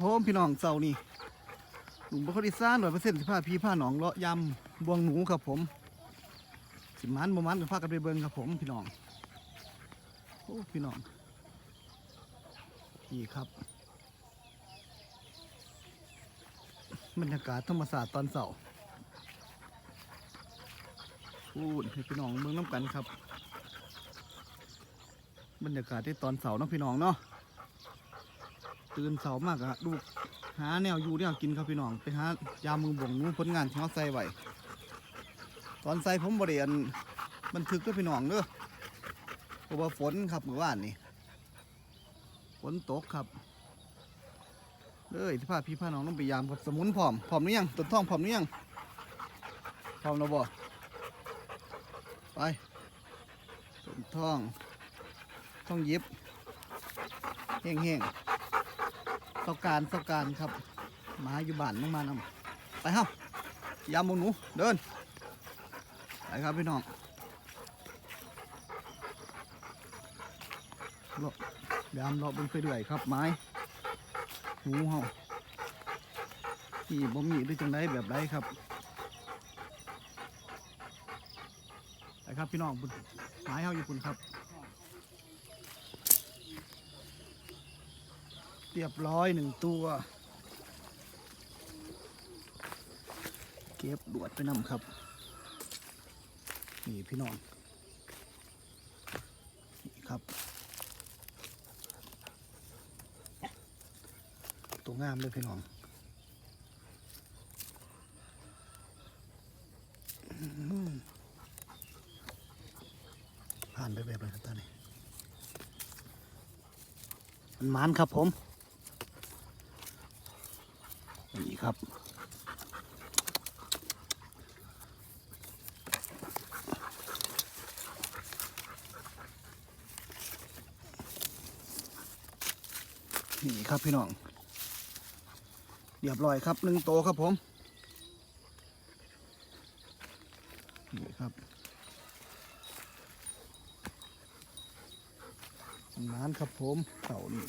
โฮมพี่น้องเจ้านี่หนุ่มบริซ่านร้อยเปอร์เซ็นต์สิผ้าพี่ผ้าหนองเลาะยำบวงหนูครับผม สิมันบ่มันกับผ้ากันไปเบิงครับผมพี่น้องโอ้พี่น้องนี่ครับบรรยากาศธรรมศาสตร์ตอนเสาร์พูดให้พี่น้องเมืองน้ำกันครับ บรรยากาศที่ตอนเสาร์เนาะพี่น้องเนาะ ตื่นเสามากอะลูกหาแนวอยู่แนวกินครับพี่น้องไปหายามมือบ่งนูผลงานที่เขาใส่ไว้ตอนใส่ผมบริเวณบันทึกด้วยพี่น้องเด้อเพราะว่าฝนครับเมื่อวานนี่ฝนตกครับเลยที่พาพี่พาน้องต้องไปยามกับสมุนพร้อมพร้อมหรือยังต้นท่องพร้อมหรือยังพร้อมแล้วบ่ไปต้นท่องต้องยิบแห้งๆาการเสาการครับมาอยู่บ้านต้องมานำไปครับยามหมูหนูเดินไปครับพี่น้องเลาะยามเลาะบนไปเรื่อยครับไม้หนูเฮาที่บ่มีหรือจังไดแบบไรครับไปครับพี่น้องบุญไม้เฮาอยู่ปุ่นครับ เรียบร้อยหนึ่งตัว เก็บดวดไปนำครับ นี่พี่น้อง นี่ครับ ตัวงามเลยพี่น้องผ่านไปแบบเลยครับตอนนี้มันมันครับผม นี่ ครับ นี่ครับพี่น้อง เรียบร้อยครับหนึ่งโตครับผม นี่ครับน้านครับผมเต่านี่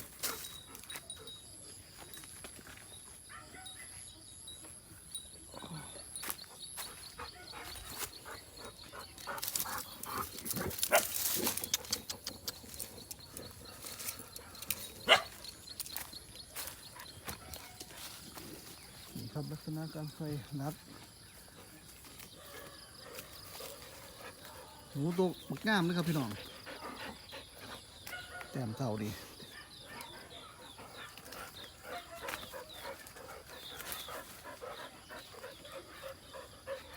ครับลักษณะการใส่นัดหนูตัวบักงามเลยครับพี่น้องแต้มเต่าดี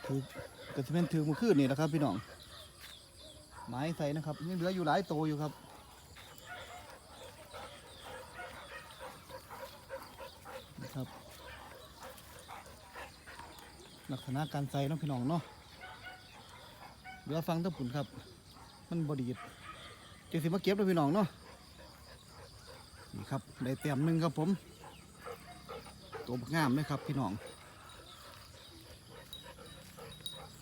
ถือก็จะเป็นถือมือคืนนี่แหละครับ พี่น้องไม้ใส่นะครับยังเหลืออยู่หลายโตวอยู่ครับนะครับ ลักษณะการใส่เนาะพี่น้องเนาะเรือฟังตะปุ่นครับ มันบดีดเจะสิมาเก็บเลยพี่น้องเนาะนี่ครับได้เต็มหนึ่งครับผมตัวงามเลยครับพี่น้อง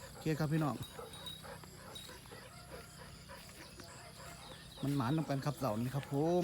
โอเคครับพี่น้องมันหมานลงกันครับเหล่านี้ครับผม